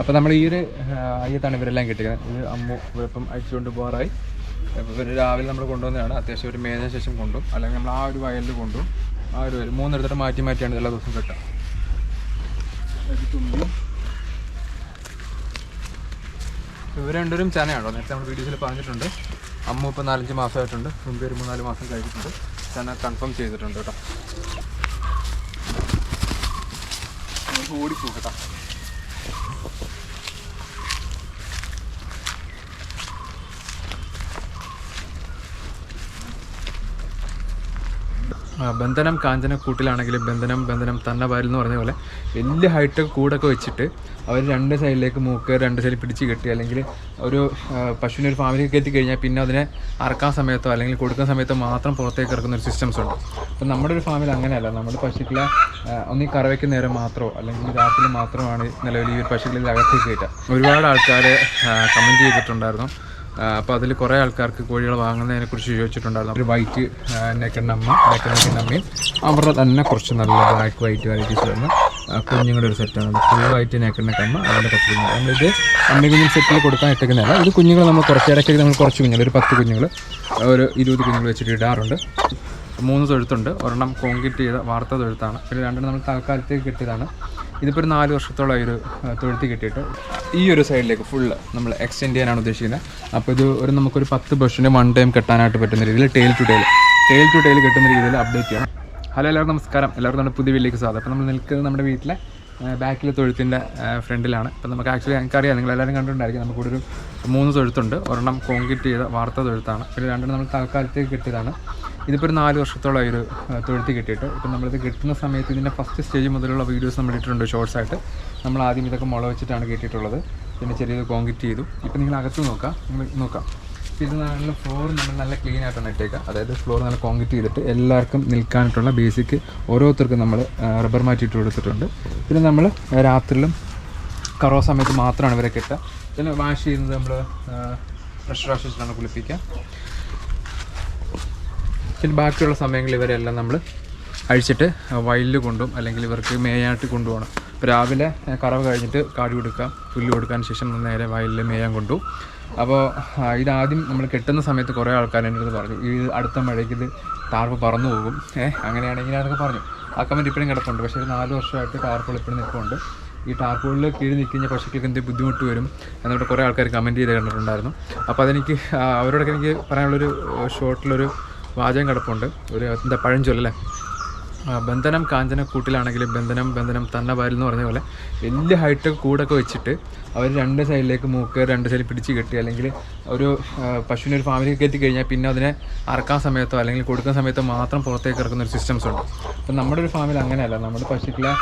അപ്പോൾ നമ്മൾ ഈ ഒരു അയ്യത്താണ് ഇവരെല്ലാം കിട്ടിയത് ഇത് അമ്മു ഇപ്പം അയച്ചുകൊണ്ട് പോകാറായി. ഇവർ രാവിലെ നമ്മൾ കൊണ്ടുവന്നതാണ്. അത്യാവശ്യം ഒരു മേന ശേഷം കൊണ്ടും അല്ലെങ്കിൽ നമ്മൾ ആ ഒരു വയലിൽ കൊണ്ടും ആ ഒരു വയൽ മൂന്നിടത്തോട്ട് മാറ്റി മാറ്റിയാണ് എല്ലാ ദിവസവും കെട്ടുക. ഇവർ രണ്ടുപേരും ചനയാണോ? നേരത്തെ നമ്മൾ വീഡിയോസിൽ പറഞ്ഞിട്ടുണ്ട്. അമ്മ ഇപ്പോൾ നാലഞ്ച് മാസമായിട്ടുണ്ട്. തുമ്പി ഒരു മൂന്നാൽ മാസം കഴിഞ്ഞിട്ടുണ്ട്. ചന കൺഫേം ചെയ്തിട്ടുണ്ട് കേട്ടോ. ഓടിപ്പോ കേട്ടോ. ബന്ധനം കാഞ്ചന കൂട്ടിലാണെങ്കിലും ബന്ധനം ബന്ധനം തന്നെ പാരിൽ എന്ന് പറഞ്ഞ പോലെ വലിയ ഹൈടെക് കൂടൊക്കെ വെച്ചിട്ട് അവർ രണ്ട് സൈഡിലേക്ക് മൂക്ക് രണ്ട് സൈഡിൽ പിടിച്ച് കെട്ടി അല്ലെങ്കിൽ ഒരു പശുവിനെ ഒരു ഫാമിലേക്ക് എത്തി കഴിഞ്ഞാൽ പിന്നെ അതിനെ അറക്കാൻ സമയത്തോ അല്ലെങ്കിൽ കൊടുക്കുന്ന സമയത്തോ മാത്രം പുറത്തേക്ക് ഇറക്കുന്ന ഒരു സിസ്റ്റംസ് ഉണ്ട്. അപ്പം നമ്മുടെ ഒരു ഫാമിൽ അങ്ങനെയല്ല. നമ്മുടെ പശുക്കളെ ഒന്നീ കറവയ്ക്ക് നേരം മാത്രമോ അല്ലെങ്കിൽ രാത്രി മാത്രമാണ് നിലവിൽ ഈ ഒരു പശുക്കളിൽ അകത്തേക്ക് കയറ്റുക. ഒരുപാട് ആൾക്കാർ കമന്റ് ചെയ്തിട്ടുണ്ടായിരുന്നു. അപ്പോൾ അതിൽ കുറേ ആൾക്കാർക്ക് കോഴികൾ വാങ്ങുന്നതിനെ കുറിച്ച് ചോദിച്ചിട്ടുണ്ടായിരുന്നു. ഒരു വൈറ്റ് നെക്കണ്ണമ്മ നെക്കണ്ണമ്മയും അവരുടെ തന്നെ കുറച്ച് നല്ല ബ്ലാക്ക് വൈറ്റ് വെറൈറ്റീസ് വരുന്ന കുഞ്ഞുങ്ങളുടെ ഒരു സെറ്റാണ് ഫുൾ വൈറ്റ് നെക്കണ്ണക്കമ്മ അവരുടെ കുറച്ച് കുഞ്ഞുങ്ങൾ നമ്മളിത് അമ്മ കുഞ്ഞു സെറ്റിൽ കൊടുക്കാൻ ഇട്ടേക്കുന്നതല്ല. ഇത് കുഞ്ഞുങ്ങൾ നമ്മൾ കുറച്ച് ഇടയ്ക്ക് നമ്മൾ കുറച്ച് കുഞ്ഞുങ്ങൾ ഒരു പത്ത് കുഞ്ഞുങ്ങൾ ഒരു ഇരുപത് കുഞ്ഞുങ്ങൾ വെച്ചിട്ട് ഇടാറുണ്ട്. മൂന്ന് തൊഴുത്തുണ്ട്. ഒരെണ്ണം കോൺക്രീറ്റ് ചെയ്ത വാർത്ത തൊഴുത്താണ്. പിന്നെ രണ്ടെണ്ണം നമ്മൾ തൽക്കാലത്തേക്ക് കിട്ടിയതാണ് ഇതിപ്പോൾ ഒരു നാല് വർഷത്തോളമായി ഒരു തൊഴുത്ത് കിട്ടിയിട്ട്. ഈ ഒരു സൈഡിലേക്ക് ഫുള്ള് നമ്മൾ എക്സ്റ്റെൻഡ് ചെയ്യാനാണ് ഉദ്ദേശിക്കുന്നത് അപ്പോൾ ഇത് ഒരു നമുക്കൊരു പത്ത് ബസ്സിന് വൺ ടൈം കെട്ടാനായിട്ട് പറ്റുന്ന രീതിയിൽ tail to tail tail to tail കെട്ടുന്ന രീതിയിൽ അപ്ഡേറ്റ് ചെയ്യണം ഹലോ എല്ലാവർക്കും നമസ്കാരം. എല്ലാവർക്കും നമ്മുടെ പുതിയ വീട്ടിലേക്ക് സ്വാഗതം. അപ്പോൾ നമ്മൾ നിൽക്കുന്നത് നമ്മുടെ വീട്ടിലെ ബാക്കിലെ തൊഴുത്തിന്റെ ഫ്രണ്ടിലാണ് അപ്പോൾ നമുക്ക് ആക്ച്വലി എനിക്കറിയാം നിങ്ങൾ എല്ലാവരും കണ്ടിട്ടുണ്ടായിരിക്കും. നമുക്കിവിടെ ഒരു മൂന്ന് തൊഴുത്തുണ്ട്. ഒരെണ്ണം കോൺക്രീറ്റ് ചെയ്ത വാർത്ത തൊഴുത്താണ്. പിന്നെ രണ്ടെണ്ണം നമ്മൾ തൽക്കാലത്തേക്ക് കിട്ടിയതാണ്. ഇതിപ്പോൾ ഒരു നാല് വർഷത്തോളമായി ഒരു തൊഴുത്തി കിട്ടിയിട്ട്. ഇപ്പം നമ്മളിത് കിട്ടുന്ന സമയത്ത് ഇതിന്റെ ഫസ്റ്റ് സ്റ്റേജ് മുതലുള്ള വീഡിയോസ് നമ്മൾ ഇട്ടിട്ടുണ്ട് ഷോർട്സ് ആയിട്ട്. നമ്മൾ ആദ്യം ഇതൊക്കെ മുള വെച്ചിട്ടാണ് കിട്ടിയിട്ടുള്ളത്. പിന്നെ ചെറിയത് കോൺക്രീറ്റ് ചെയ്തു. ഇപ്പം നിങ്ങൾ അകത്ത് നോക്കാം. നിങ്ങൾ നോക്കാം. ഇത് നല്ല ഫ്ലോർ നമ്മൾ നല്ല ക്ലീൻ ആയിട്ടാണ് ഇട്ടേക്കുക. അതായത് ഫ്ലോർ നല്ല കോൺക്രീറ്റ് ചെയ്തിട്ട് എല്ലാവർക്കും നിൽക്കാനായിട്ടുള്ള ബേസിക് ഓരോരുത്തർക്കും നമ്മൾ റബ്ബർ മാറ്റി ഇട്ട് കൊടുത്തിട്ടുണ്ട്. പിന്നെ നമ്മൾ രാത്രിയിലും കറോ സമയത്ത് മാത്രമാണ് ഇവരെ കെട്ടുക പിന്നെ വാഷ് ചെയ്യുന്നത് നമ്മൾ ഫ്രഷ് വാഷ് വെച്ചിട്ടാണ് കുളിപ്പിക്കുക. പിന്നെ ബാക്കിയുള്ള സമയങ്ങളിൽ ഇവരെല്ലാം നമ്മൾ അഴിച്ചിട്ട് വയലിൽ കൊണ്ടും അല്ലെങ്കിൽ ഇവർക്ക് മേയായിട്ട് കൊണ്ടുപോകണം. രാവിലെ കറവ് കഴിഞ്ഞിട്ട് കാടി കൊടുക്കാം പുല്ല് കൊടുക്കാൻ ശേഷം നേരെ വയലിൽ മേയാൻ കൊണ്ടുപോകും. അപ്പോൾ ഇതാദ്യം നമ്മൾ കെട്ടുന്ന സമയത്ത് കുറേ ആൾക്കാർ എന്റെ അടുത്ത് പറഞ്ഞു ഈ അടുത്ത മഴയ്ക്ക് ഇത് താർപ്പ് പറന്നു പോകും. ഏഹ് അങ്ങനെയാണെങ്കിൽ അതൊക്കെ പറഞ്ഞു. ആ കമന്റ് ഇപ്പോഴും കിടപ്പുണ്ട്. പക്ഷേ ഒരു നാല് വർഷമായിട്ട് ടാർപ്പുകൾ ഇപ്പോഴും നിൽപ്പുണ്ട്. ഈ ടാർപ്പുകളിൽ കീഴിൽ നിൽക്കുന്ന പശുക്കൾക്ക് എന്ത് ബുദ്ധിമുട്ട് വരും എന്നിട്ട് കുറേ ആൾക്കാർ കമന്റ് ചെയ്ത് കണ്ടിട്ടുണ്ടായിരുന്നു. അപ്പോൾ അതെനിക്ക് അവരോടൊക്കെ എനിക്ക് പറയാനുള്ളൊരു ഷോർട്ടിലൊരു വാചകം കിടപ്പുണ്ട്. ഒരു എന്താ പഴഞ്ചൊല്ലല്ലേ ബന്ധനം കാഞ്ചന കൂട്ടിലാണെങ്കിലും ബന്ധനം ബന്ധനം തന്നെ പാരിൽ എന്ന് പറഞ്ഞ പോലെ വലിയ ഹൈറ്റ് കൂടൊക്കെ വെച്ചിട്ട് അവർ രണ്ട് സൈഡിലേക്ക് മൂക്ക് രണ്ട് സൈഡിൽ പിടിച്ച് കെട്ടി അല്ലെങ്കിൽ ഒരു പശുവിനെ ഒരു ഫാമിലേക്ക് എത്തി കഴിഞ്ഞാൽ പിന്നെ അതിനെ അറക്കാൻ സമയത്തോ അല്ലെങ്കിൽ കൊടുക്കുന്ന സമയത്തോ മാത്രം പുറത്തേക്ക് ഇറക്കുന്ന ഒരു സിസ്റ്റംസ് ഉണ്ട്. അപ്പം നമ്മുടെ ഒരു ഫാമിൽ അങ്ങനെയല്ല. നമ്മുടെ പശുക്കളെ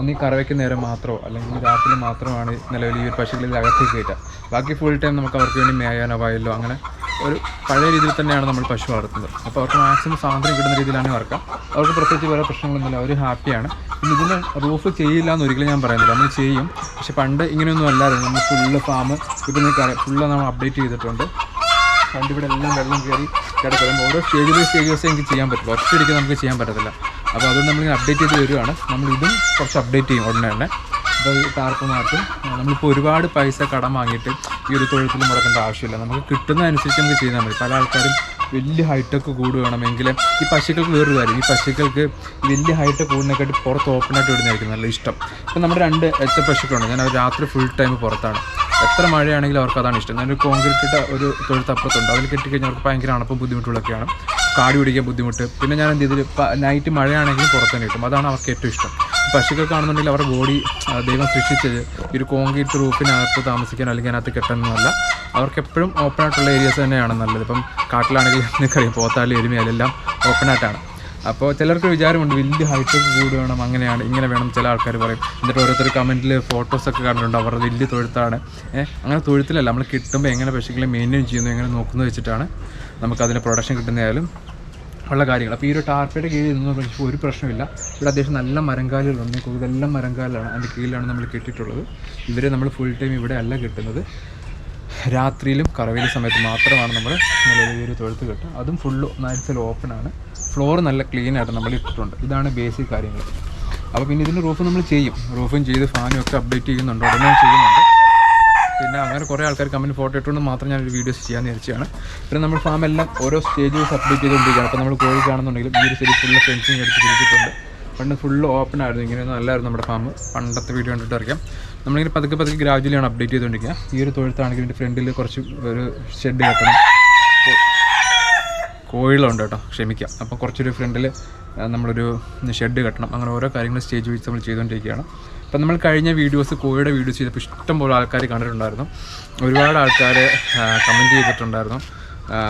ഒന്നീ കറവയ്ക്ക് നേരം മാത്രമോ അല്ലെങ്കിൽ രാത്രി മാത്രമാണ് നിലവിൽ ഈ ഒരു പശുക്കളിൽ അകത്തേക്ക് കയറ്റുക. ബാക്കി ഫുൾ ടൈം നമുക്ക് അവർക്ക് വേണ്ടി മേയാനോ വയലോ അങ്ങനെ ഒരു പഴയ രീതിയിൽ തന്നെയാണ് നമ്മൾ പശു വളർത്തുന്നത്. അപ്പോൾ അവർക്ക് മാക്സിമം സ്വാതന്ത്ര്യം കിട്ടുന്ന രീതിയിലാണ് വളർക്കുക. അവർക്ക് പ്രത്യേകിച്ച് വേറെ പ്രശ്നങ്ങളൊന്നുമില്ല. അവർ ഹാപ്പിയാണ് പിന്നെ ഇതിന് റൂഫ് ചെയ്യില്ല എന്ന് ഒരിക്കലും ഞാൻ പറയുന്നില്ല. നമ്മൾ ചെയ്യും. പക്ഷെ പണ്ട് ഇങ്ങനെയൊന്നും അല്ലായിരുന്നു. നമ്മൾ ഫുള്ള് ഫാം ഇപ്പോൾ നിങ്ങൾക്ക് ഫുള്ള് നമ്മൾ അപ്ഡേറ്റ് ചെയ്തിട്ടുണ്ട്. പണ്ട് ഇവിടെ എല്ലാം വെള്ളം കയറി കിടക്കും ഓരോ സ്റ്റേജ് ബൈ സ്റ്റേജ് വെച്ച് എനിക്ക് ചെയ്യാൻ പറ്റില്ല. ഒറ്റയടിക്ക് നമുക്ക് ചെയ്യാൻ പറ്റത്തില്ല. അപ്പോൾ അതുകൊണ്ട് നമ്മൾ അപ്ഡേറ്റ് ചെയ്ത് വരുവാണ് നമ്മൾ ഇതും കുറച്ച് അപ്ഡേറ്റ് ചെയ്യും ഉടനെ തന്നെ അപ്പോൾ ടാർപ്പ് മാറ്റും. നമ്മളിപ്പോൾ ഒരുപാട് പൈസ കടം വാങ്ങിയിട്ട് ഈ ഒരു തൊഴുത്തിൽ മുടക്കേണ്ട ആവശ്യമില്ല. നമുക്ക് കിട്ടുന്ന അനുസരിച്ച് നമുക്ക് ചെയ്താൽ മതി. പല ആൾക്കാരും വലിയ ഹൈടെക് കൂട് വേണമെങ്കിൽ ഈ പശുക്കൾക്ക് വേറൊരു കാര്യം. ഈ പശുക്കൾക്ക് വലിയ ഹൈടെക് കൂടുന്നതിനെക്കാട്ടി പുറത്ത് ഓപ്പണായിട്ട് വിടുന്നതായിരിക്കും നല്ല ഇഷ്ടം. ഇപ്പം നമ്മുടെ രണ്ട് എച്ച പശുക്കളുണ്ട്. ഞാൻ അവർ രാത്രി ഫുൾ ടൈം പുറത്താണ്. എത്ര മഴയാണെങ്കിലും അവർക്ക് അതാണ് ഇഷ്ടം. ഞാനൊരു കോൺക്രീറ്റ് ഇട്ട ഒരു തൊഴുത്തപ്പുറത്തുണ്ട്. അതിൽ കെട്ടിക്കഴിഞ്ഞാൽ അവർക്ക് ഭയങ്കര അണപ്പും ബുദ്ധിമുട്ടുകളൊക്കെയാണ്. കാടി പിടിക്കാൻ ബുദ്ധിമുട്ട്. പിന്നെ ഞാൻ എന്ത് ചെയ്തിട്ട് നൈറ്റ് മഴയാണെങ്കിലും പുറത്ത് തന്നെ കിട്ടും അതാണ് അവർക്ക് ഏറ്റവും ഇഷ്ടം. പശുക്കൾക്കാണെന്നുണ്ടെങ്കിൽ അവരുടെ ബോഡി ദൈവം സൃഷ്ടിച്ചത് ഈ ഒരു കോൺക്രീറ്റ് റൂഫിനകത്ത് താമസിക്കാൻ അല്ലെങ്കിൽ അതിനകത്ത് കെട്ടണമെന്നല്ല. അവർക്ക് എപ്പോഴും ഓപ്പൺ ആയിട്ടുള്ള ഏരിയസ് തന്നെയാണ് നല്ലത്. ഇപ്പം കാട്ടിലാണെങ്കിൽ നിനക്കറിയാം പോത്താലും എരുമി എല്ലാം ഓപ്പൺ ആയിട്ടാണ്. അപ്പോൾ ചിലർക്ക് വിചാരമുണ്ട് വലിയ ഹൈറ്റൊക്കെ കൂട് വേണം അങ്ങനെയാണ് ഇങ്ങനെ വേണം. ചില ആൾക്കാർ പറയും. എന്നിട്ട് ഓരോരുത്തർ കമന്റിൽ ഫോട്ടോസൊക്കെ കണ്ടിട്ടുണ്ട് അവരുടെ വലിയ തൊഴുത്താണ്. അങ്ങനെ തൊഴുത്തിലല്ല നമ്മൾ കിട്ടുമ്പോൾ എങ്ങനെ പശുക്കളെ മെയിന്റെയിൻ ചെയ്യുന്നു എങ്ങനെ നോക്കുന്നു വെച്ചിട്ടാണ്. നമുക്ക് അതിന്റെ പ്രൊഡക്ഷൻ കിട്ടുന്നതായാലും ഉള്ള കാര്യങ്ങൾ. അപ്പോൾ ഈ ഒരു ടാർപ്പയുടെ കീഴിൽ നിന്ന് ഇപ്പോൾ ഒരു പ്രശ്നമില്ല. ഇവിടെ അത്യാവശ്യം നല്ല മരങ്കാലുകളുണ്ട് കൂടുതലെല്ലാം മരങ്കാലാണ് അതിന്റെ കീഴിലാണ് നമ്മൾ കെട്ടിയിട്ടുള്ളത്. ഇവരെ നമ്മൾ ഫുൾ ടൈം ഇവിടെ അല്ല കിട്ടുന്നത്. രാത്രിയിലും കറവേലി സമയത്ത് മാത്രമാണ് നമ്മൾ നിലവിൽ ഒരു തൊഴുത്ത് കിട്ടുക. അതും ഫുള്ള് നാച്ചുറൽ ഓപ്പൺ ആണ്. ഫ്ലോർ നല്ല ക്ലീൻ ആയിട്ട് നമ്മൾ ഇട്ടിട്ടുണ്ട്. ഇതാണ് ബേസിക് കാര്യങ്ങൾ. അപ്പോൾ പിന്നെ ഇതിന്റെ റൂഫ് നമ്മൾ ചെയ്യും. റൂഫും ചെയ്ത് ഫാനും ഒക്കെ അപ്ഡേറ്റ് ചെയ്യുന്നുണ്ട്. ഉടനെ ചെയ്യുന്നുണ്ട്. പിന്നെ അങ്ങനെ കുറേ ആൾക്കാർ കമന്റ് ഫോട്ടോ ഇട്ടുകൊണ്ട് മാത്രം ഞാനൊരു വീഡിയോസ് ചെയ്യാൻ വിചാരിച്ചാണ് പിന്നെ നമ്മൾ ഫാം എല്ലാം ഓരോ സ്റ്റേജ് അപ്ഡേറ്റ് ചെയ്തുകൊണ്ടിരിക്കുകയാണ് അപ്പോൾ നമ്മൾ കോഴി കാണുന്നുണ്ടെങ്കിലും ഈ ഒരു സ്റ്റേജ് ഫുള്ള് ഫെൻസിങ് അടിച്ച് പിടിച്ചിട്ടുണ്ട് പണ്ട് ഫുള്ള് ഓപ്പൺ ആയിരുന്നു. ഇങ്ങനെയൊന്നും അല്ലായിരുന്നു നമ്മുടെ ഫാം പണ്ടത്തെ വീഡിയോ കണ്ടിട്ട് അറിയാം. നമ്മളിങ്ങനെ പതുക്കെ പതുക്കെ ഗ്രാജുവലിയാണ് അപ്ഡേറ്റ് ചെയ്തുകൊണ്ടിരിക്കുക. ഈ ഒരു തൊഴുത്താണെങ്കിൽ ഫ്രണ്ടിൽ കുറച്ച് ഒരു ഷെഡ് കെട്ടണം കോഴികളുണ്ട് കേട്ടോ. ക്ഷമിക്കാം. അപ്പോൾ കുറച്ചൊരു ഫ്രണ്ടിൽ നമ്മളൊരു ഷെഡ് കെട്ടണം. അങ്ങനെ ഓരോ കാര്യങ്ങൾ സ്റ്റേജ് വെച്ച് നമ്മൾ ചെയ്തുകൊണ്ടിരിക്കുകയാണ്. അപ്പം നമ്മൾ കഴിഞ്ഞ വീഡിയോസ് കോഴിയുടെ വീഡിയോസ് ചെയ്തപ്പോൾ ഇഷ്ടംപോലെ ആൾക്കാർ കണ്ടിട്ടുണ്ടായിരുന്നു. ഒരുപാട് ആൾക്കാർ കമന്റ് ചെയ്തിട്ടുണ്ടായിരുന്നു.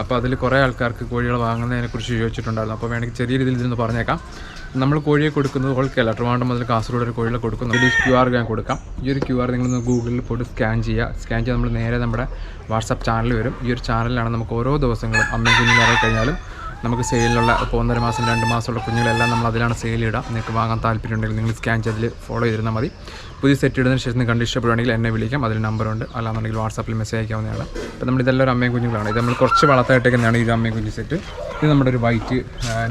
അപ്പോൾ അതിൽ കുറേ ആൾക്കാർക്ക് കോഴികൾ വാങ്ങുന്നതിനെക്കുറിച്ച് ചോദിച്ചിട്ടുണ്ടായിരുന്നു. അപ്പോൾ വേണമെങ്കിൽ ചെറിയ രീതിയിൽ ഇതിൽ നിന്ന് പറഞ്ഞേക്കാം. നമ്മൾ കോഴിയെ കൊടുക്കുന്നത് ഓൾക്കല്ല ട്രിവാൻഡ്രം മുതൽ കാസർഗോഡ് ഒരു കോഴികളെ കൊടുക്കുന്നത് ഈ ക്യു ആർ ഞാൻ കൊടുക്കാം. ഈ ഒരു ക്യു ആർ നിങ്ങളൊന്ന് ഗൂഗിളിൽ പോയിട്ട് സ്കാൻ ചെയ്യുക. സ്കാൻ ചെയ്ത് നമ്മൾ നേരെ നമ്മുടെ വാട്സപ്പ് ചാനൽ വരും. ഈ ഒരു ചാനലിലാണ് നമുക്ക് ഓരോ ദിവസങ്ങളും അമ്മയും കുഞ്ഞിലായി കഴിഞ്ഞാലും നമുക്ക് സെയിലിലുള്ള ഇപ്പോൾ ഒന്നര മാസം രണ്ട് മാസമുള്ള കുഞ്ഞുങ്ങളെല്ലാം നമ്മൾ അതിലാണ് സെയിൽ ഇടാം. നിങ്ങൾക്ക് വാങ്ങാൻ താല്പര്യം ഉണ്ടെങ്കിൽ നിങ്ങൾ സ്കാൻ ചെയ്തിൽ ഫോളോ ചെയ്തിരുന്നാൽ മതി. പുതിയ സെറ്റ് ഇടുന്നതിന് ശേഷം നിങ്ങൾക്ക് ഇഷ്ടപ്പെടുകയാണെങ്കിൽ എന്നെ വിളിക്കാം. അതിൽ നമ്പറുണ്ട്. അല്ലാന്നുണ്ടെങ്കിൽ വാട്സാപ്പിൽ മെസ്സേജ് അയക്കാവുന്നതാണ്. അപ്പോൾ നമ്മൾ ഇതെല്ലാം ഒരു അമ്മയും കുഞ്ഞുങ്ങളാണ്. ഇത് നമ്മൾ കുറച്ച് വളർത്തായിട്ടേക്കുന്നതാണ് ഈ അമ്മയും കുഞ്ഞു സെറ്റ്. ഇത് നമ്മുടെ ഒരു വൈറ്റ്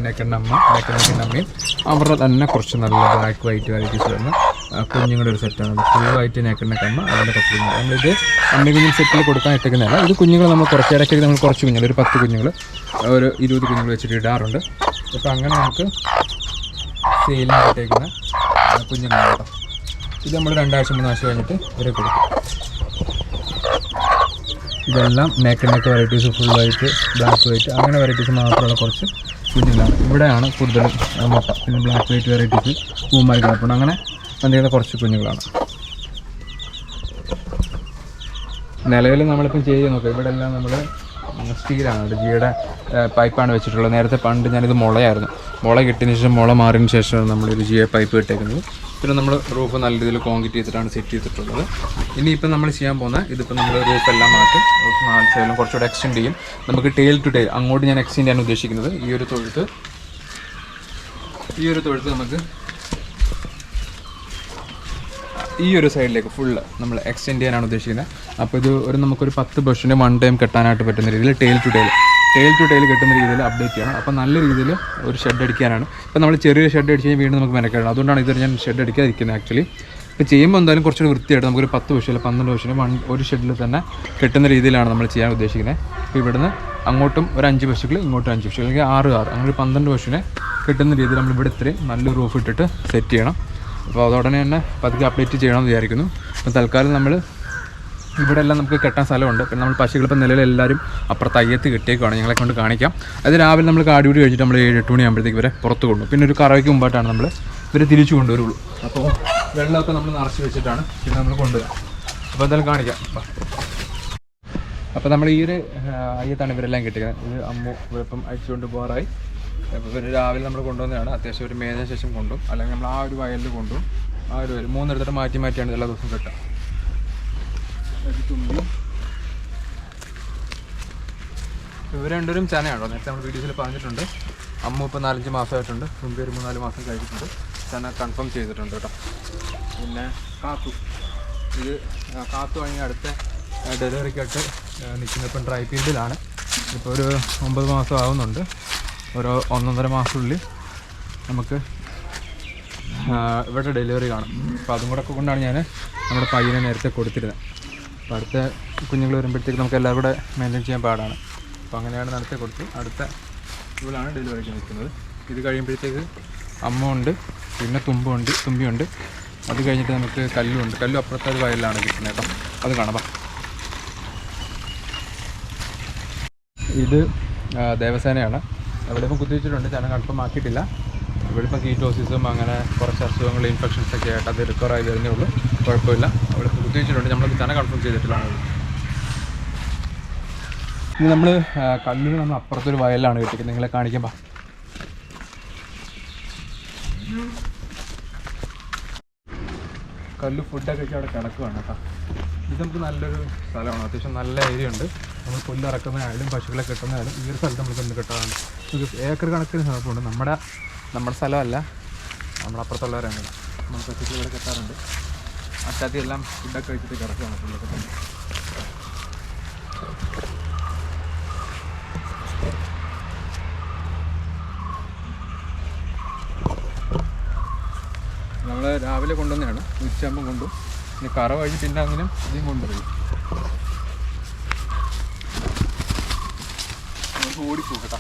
നെക്കണ്ണമ്മ അമ്മ നെക്കണ്ണ അമ്മയും. അവരുടെ തന്നെ കുറച്ച് നല്ല ബ്ലാക്ക് വൈറ്റ് വെറൈറ്റീസ് വരുന്ന. കുഞ്ഞുങ്ങളുടെ ഒരു സെറ്റാണ് ഫുള്ളായിട്ട് നേക്കുന്ന കമ്മ അതിന്റെ കുഞ്ഞുങ്ങൾ. നമ്മളിത് അമ്മയും കുഞ്ഞും സെറ്റിൽ കൊടുക്കാൻ ഇട്ടേക്കുന്നതല്ല ഇത് കുഞ്ഞുങ്ങൾ നമ്മൾ കുറച്ച് ഇടയ്ക്ക് നമ്മൾ കുറച്ച് കുഞ്ഞുങ്ങൾ ഒരു പത്ത് കുഞ്ഞുങ്ങൾ ഒരു ഇരുപത് കുഞ്ഞുങ്ങൾ വെച്ചിട്ട് ഇടാറുണ്ട്. അപ്പോൾ അങ്ങനെ നമുക്ക് സെയിലിനായിട്ടേക്കുന്ന കുഞ്ഞുങ്ങളാണ് കേട്ടോ. ഇത് നമ്മൾ രണ്ടാഴ്ച മൂന്നാഴ്ച കഴിഞ്ഞിട്ട് ഇവരെ കൊടുക്കും. ഇതെല്ലാം നെക്ക് നെക്ക് വെറൈറ്റീസ് ഫുള്ളായിട്ട് ബ്ലാക്ക് വൈറ്റ് അങ്ങനെ വെറൈറ്റീസ് മാത്രമുള്ള കുറച്ച് കുഞ്ഞുങ്ങളാണ്. ഇവിടെയാണ് കൂടുതലും മുട്ട. പിന്നെ ബ്ലാക്ക് വൈറ്റ് വെറൈറ്റീസ് പൂമാരി കിടപ്പുണ്ട് അങ്ങനെ വന്നിരിക്കുന്ന കുറച്ച് കുഞ്ഞുങ്ങളാണ്. നിലവിൽ നമ്മളിപ്പം ചെയ്ത് നോക്കാം ഇവിടെ എല്ലാം നമ്മൾ സ്റ്റീലാണ് ജിയുടെ പൈപ്പാണ് വെച്ചിട്ടുള്ളത്. നേരത്തെ പണ്ട് ഞാനിത് മുളയായിരുന്നു. മുള കിട്ടിയതിന് ശേഷം മുള മാറിയതിന് ശേഷമാണ് നമ്മൾ നമ്മളൊരു ജിയെ പൈപ്പ് കിട്ടിയേക്കുന്നത് പിന്നെ നമ്മൾ റൂഫ് നല്ല രീതിയിൽ കോൺക്രീറ്റ് ചെയ്തിട്ടാണ് സെറ്റ് ചെയ്തിട്ടുള്ളത്. ഇനി ഇപ്പം നമ്മൾ ചെയ്യാൻ പോകുന്ന ഇതിപ്പോൾ നമ്മൾ റൂഫ് എല്ലാം മാറ്റും. റൂഫ് സൈഡിലും കുറച്ചുകൂടെ എക്സ്റ്റെൻഡ് ചെയ്യും. നമുക്ക് ടെയിൽ ടു ടെയിൽ അങ്ങോട്ട് ഞാൻ എക്സ്റ്റെൻഡ് ചെയ്യാൻ ഉദ്ദേശിക്കുന്നത് ഈ ഒരു തൊഴുത്ത് ഈ ഒരു തൊഴുത്ത് നമുക്ക് ഈ ഒരു സൈഡിലേക്ക് ഫുള്ള് നമ്മൾ എക്സ്റ്റെൻഡ് ചെയ്യാനാണ് ഉദ്ദേശിക്കുന്നത്. അപ്പോൾ ഇത് ഒരു നമുക്കൊരു പത്ത് ബസ്സിന് വൺ ടൈം കെട്ടാനായിട്ട് പറ്റുന്ന രീതിയിൽ tail to tail tail to tail കെട്ടുന്ന രീതിയിൽ അപ്ഡേറ്റ് ചെയ്യണം. അപ്പോൾ നല്ല രീതിയിൽ ഒരു ഷെഡ് അടിക്കാനാണ്. ഇപ്പോൾ നമ്മൾ ചെറിയൊരു ഷെഡ് അടിച്ച് കഴിഞ്ഞാൽ വീണ്ടും നമുക്ക് മെനക്കെടണം. അതുകൊണ്ടാണ് ഇതൊരു ഞാൻ ഷെഡ് അടിക്കാതിരിക്കുന്നത് ആക്ച്വലി ഇപ്പോൾ ചെയ്യുമ്പോൾ എന്തായാലും കുറച്ചുകൂടി വൃത്തിയായിട്ട് നമുക്കൊരു പത്ത് ബസ്സിൽ പന്ത്രണ്ട് ബസ്സിന് വൺ ഒരു ഷെഡിൽ തന്നെ കെട്ടുന്ന രീതിയിലാണ് നമ്മൾ ചെയ്യാൻ ഉദ്ദേശിക്കുന്നത്. അപ്പോൾ ഇവിടുന്ന് അങ്ങോട്ടും ഒരു അഞ്ച് ബസ്സുകൾ ഇങ്ങോട്ടും അഞ്ച് ബസ്സുകൾ അല്ലെങ്കിൽ ആറ് ആറ് അങ്ങനെ ഒരു പന്ത്രണ്ട് ബസ്സിനെ കെട്ടുന്ന രീതിയിൽ നമ്മൾ ഇവിടെ ഇത്രയും നല്ല റൂഫ് ഇട്ടിട്ട് സെറ്റ് ചെയ്യണം. അപ്പോൾ അതോടനെ തന്നെ പതുക്കെ അപ്ഡേറ്റ് ചെയ്യണമെന്ന് വിചാരിക്കുന്നു. അപ്പോൾ തൽക്കാലം നമ്മൾ ഇവിടെ എല്ലാം നമുക്ക് കെട്ടാൻ സ്ഥലമുണ്ട്. പിന്നെ നമ്മൾ പശുക്കൾ ഇപ്പം നിലവിൽ എല്ലാവരും അപ്പുറത്ത് അയ്യത്ത് കിട്ടിയേക്കുവാണ്. ഞങ്ങളെ കൊണ്ട് കാണിക്കാം. അത് രാവിലെ നമ്മൾ കാടിയൂടി കഴിഞ്ഞിട്ട് നമ്മൾ ഏഴ് എട്ട് മണിയാകുമ്പോഴത്തേക്ക് ഇവരെ പുറത്ത് കൊണ്ടു പിന്നെ ഒരു കറവയ്ക്ക് മുമ്പായിട്ടാണ് നമ്മൾ ഇവരെ തിരിച്ചു കൊണ്ടുവരുള്ളൂ. അപ്പോൾ വെള്ളമൊക്കെ നമ്മൾ നിറച്ച് വെച്ചിട്ടാണ് പിന്നെ നമ്മൾ കൊണ്ടുവരാം. അപ്പോൾ എന്തായാലും കാണിക്കാം. അപ്പോൾ നമ്മൾ ഈ ഒരു അയ്യത്താണ് ഇവരെല്ലാം കിട്ടിയത് ഇത് അമ്മു ഇപ്പം അയച്ചുകൊണ്ട് പോകാറായി. അപ്പോൾ ഒരു രാവിലെ നമ്മൾ കൊണ്ടുവന്നതാണ്. അത്യാവശ്യം ഒരു മേഞ്ഞ ശേഷം കൊണ്ടും അല്ലെങ്കിൽ നമ്മൾ ആ ഒരു വയലിൽ കൊണ്ടും ആ ഒരു വയൽ മൂന്നിടത്തോട്ട് മാറ്റി മാറ്റിയാണ് എല്ലാ ദിവസവും കിട്ടുക. തുമ്പി ഇവർ രണ്ടുപേരും ചനയാണോ? നേരത്തെ നമ്മൾ വീഡിയോസിൽ പറഞ്ഞിട്ടുണ്ട്. അമ്മ ഇപ്പോൾ നാലഞ്ച് മാസമായിട്ടുണ്ട്. തുമ്പി ഒരു മൂന്നാൽ മാസം കഴിഞ്ഞിട്ടുണ്ട്. ചന കൺഫേം ചെയ്തിട്ടുണ്ട് കേട്ടോ. പിന്നെ കാത്തു. ഇത് കാത്തു വാങ്ങി അടുത്ത ഡെലിവറിക്കായിട്ട് നിൽക്കുന്ന ഇപ്പം ഡ്രൈ ഫീൽഡിലാണ് ഇപ്പോൾ ഒരു ഒമ്പത് മാസം ആവുന്നുണ്ട്. ഒരു ഒന്നൊന്നര മാസത്തിനുള്ളിൽ നമുക്ക് ഇവിടെ ഡെലിവറി കാണും. അപ്പോൾ അതും കൂടെ കൊണ്ടാണ് ഞാൻ നമ്മുടെ പയ്യനെ നേരത്തെ കൊടുത്തിരുന്നത് അപ്പോൾ അടുത്ത കുഞ്ഞുങ്ങൾ വരുമ്പോഴത്തേക്ക് നമുക്ക് എല്ലാവരും കൂടെ മെയിന്റെയിൻ ചെയ്യാൻ പാടാണ്. അപ്പോൾ അങ്ങനെയാണ് നേരത്തെ കൊടുത്ത് അടുത്ത ഇവളാണ് ഡെലിവറിക്ക് നിൽക്കുന്നത്. ഇത് കഴിയുമ്പോഴത്തേക്ക് അമ്മ ഉണ്ട് പിന്നെ തുമ്പുണ്ട് തുമ്പിയുണ്ട്. അത് കഴിഞ്ഞിട്ട് നമുക്ക് കല്ലുണ്ട്. കല്ലും അപ്പുറത്തെ ഒരു വയലിലാണ് കിട്ടുന്നത് കേട്ടോ. അത് കാണാം. ഇത് ദേവസേനയാണ്. അവിടെ ഇപ്പം കുത്തിവെച്ചിട്ടുണ്ട്. ഞാൻ കൺഫേം ആക്കിയിട്ടില്ല ഇപ്പം കീറ്റോസിസും അങ്ങനെ കുറച്ച് അസുഖങ്ങൾ ഇൻഫെക്ഷൻസ് ഒക്കെ ആയിട്ട് അത് റിക്കവർ ആയി വരുന്നേ ഉള്ളൂ. കുഴപ്പമില്ല. അവിടെ കുത്തിവെച്ചിട്ടുണ്ട്. നമ്മൾ തന്നെ കൺഫേം ചെയ്തിട്ടില്ല. ഇനി നമ്മൾ കണ്ണൂർ നമ്മൾ അപ്പുറത്തൊരു വയലാണ് കിട്ടിക്കുന്നത്. നിങ്ങളെ കാണിക്കുമ്പോൾ കല്ല് ഫുഡൊക്കെ അവിടെ കിടക്കുകയാണ് കേട്ടോ. ഇത് നമുക്ക് നല്ലൊരു സ്ഥലമാണ്. അത്യാവശ്യം നല്ല ഏരിയ ഉണ്ട്. നമ്മൾ പുല്ല് ഇറക്കുന്നതായാലും പശുക്കളെ കിട്ടുന്നതായാലും ഈ ഒരു സ്ഥലത്ത് നമുക്ക് എന്ത് കിട്ടാറുണ്ട്. നമുക്ക് ഏക്കർ കണക്കിന് സ്ഥലമുണ്ട് നമ്മുടെ നമ്മുടെ സ്ഥലമല്ല നമ്മുടെ അപ്പുറത്തുള്ളവരാണ്. നമ്മൾ പശുക്കൾ ഇവിടെ കിട്ടാറുണ്ട്. അച്ചാത്തി എല്ലാം ഫുഡൊക്കെ കഴിച്ചിട്ട് കിടക്കുകയാണ് പുല്ലൊക്കെ നമ്മൾ രാവിലെ കൊണ്ടുവന്നതാണ്. ഉച്ചയാകുമ്പോൾ കൊണ്ടു പിന്നെ കറ വഴി പിന്നെ അങ്ങനെ ഇതും കൊണ്ടുപോയി നമുക്ക് ഓടിപ്പോകട്ടാ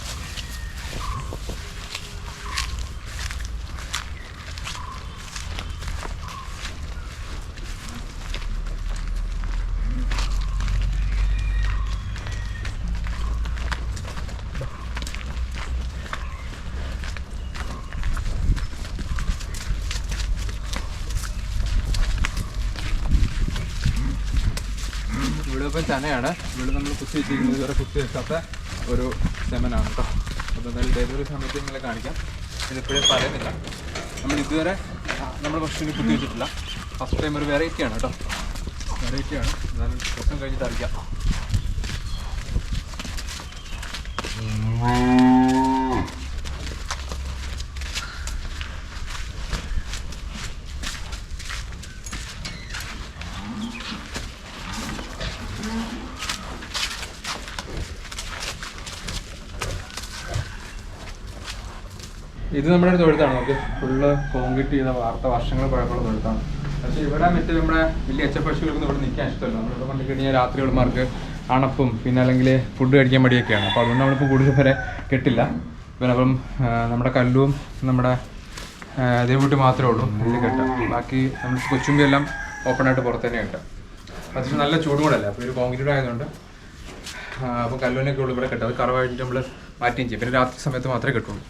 ഇവിടെ ഇപ്പം ചനയാണ് ഇവിടെ നമ്മൾ കുത്തി വെച്ചിരിക്കുന്നത്. ഇതുവരെ കുത്തി വെക്കാത്ത ഒരു സെമനാണ് കേട്ടോ അപ്പോൾ എന്തായാലും ഡെലിവറി സമയത്ത് നിങ്ങളെ കാണിക്കാം. ഇതിപ്പോഴേ പറയുന്നില്ല. നമ്മൾ ഇതുവരെ നമ്മൾ ഭക്ഷണം കുത്തി വെച്ചിട്ടില്ല. ഫസ്റ്റ് ടൈം ഒരു വെറൈറ്റിയാണ് കേട്ടോ വെറൈറ്റിയാണ് എന്നാലും ദിവസം കഴിഞ്ഞിട്ട് അറിയാം. ഇത് നമ്മുടെ ഒരു തൊഴുത്താണ് നമുക്ക് ഫുള്ള് കോൺക്രീറ്റ് ചെയ്ത വാർത്ത വർഷങ്ങൾ പഴക്കമുള്ള തൊഴുത്താണ് പക്ഷേ ഇവിടെ മറ്റേ നമ്മുടെ വലിയ എച്ച പശുക്കൾക്കൊന്നും ഇവിടെ നിൽക്കാൻ ഇഷ്ടമല്ല. നമ്മൾ നമ്മളിവിടെ കൊണ്ട് കഴിഞ്ഞാൽ രാത്രി ഉള്ളമാർക്ക് അണപ്പും പിന്നെ അല്ലെങ്കിൽ ഫുഡ് കഴിക്കാൻ മടിയൊക്കെയാണ്. അപ്പോൾ അതുകൊണ്ട് നമ്മളിപ്പോൾ കൂടുതൽ വരെ കെട്ടില്ല. പിന്നെ അപ്പം നമ്മുടെ കല്ലും നമ്മുടെ ദേവൂട്ടി മാത്രമേ ഉള്ളൂ. ഇതിൽ കെട്ടാം. ബാക്കി നമ്മൾ കൊച്ചുമ്പി എല്ലാം ഓപ്പൺ ആയിട്ട് പുറത്ത് തന്നെ കെട്ടാം. അത്യാവശ്യം നല്ല ചൂടും കൂടെ അല്ലേ? അപ്പോൾ ഒരു കോൺക്രീറ്റ് ആയതുകൊണ്ട് അപ്പോൾ കല്ലൂനൊക്കെ ഉള്ളു ഇവിടെ കെട്ടും. അത് കറവായിട്ട് നമ്മൾ മാറ്റുകയും ചെയ്യും. പിന്നെ രാത്രി സമയത്ത് മാത്രമേ കെട്ടുള്ളൂ.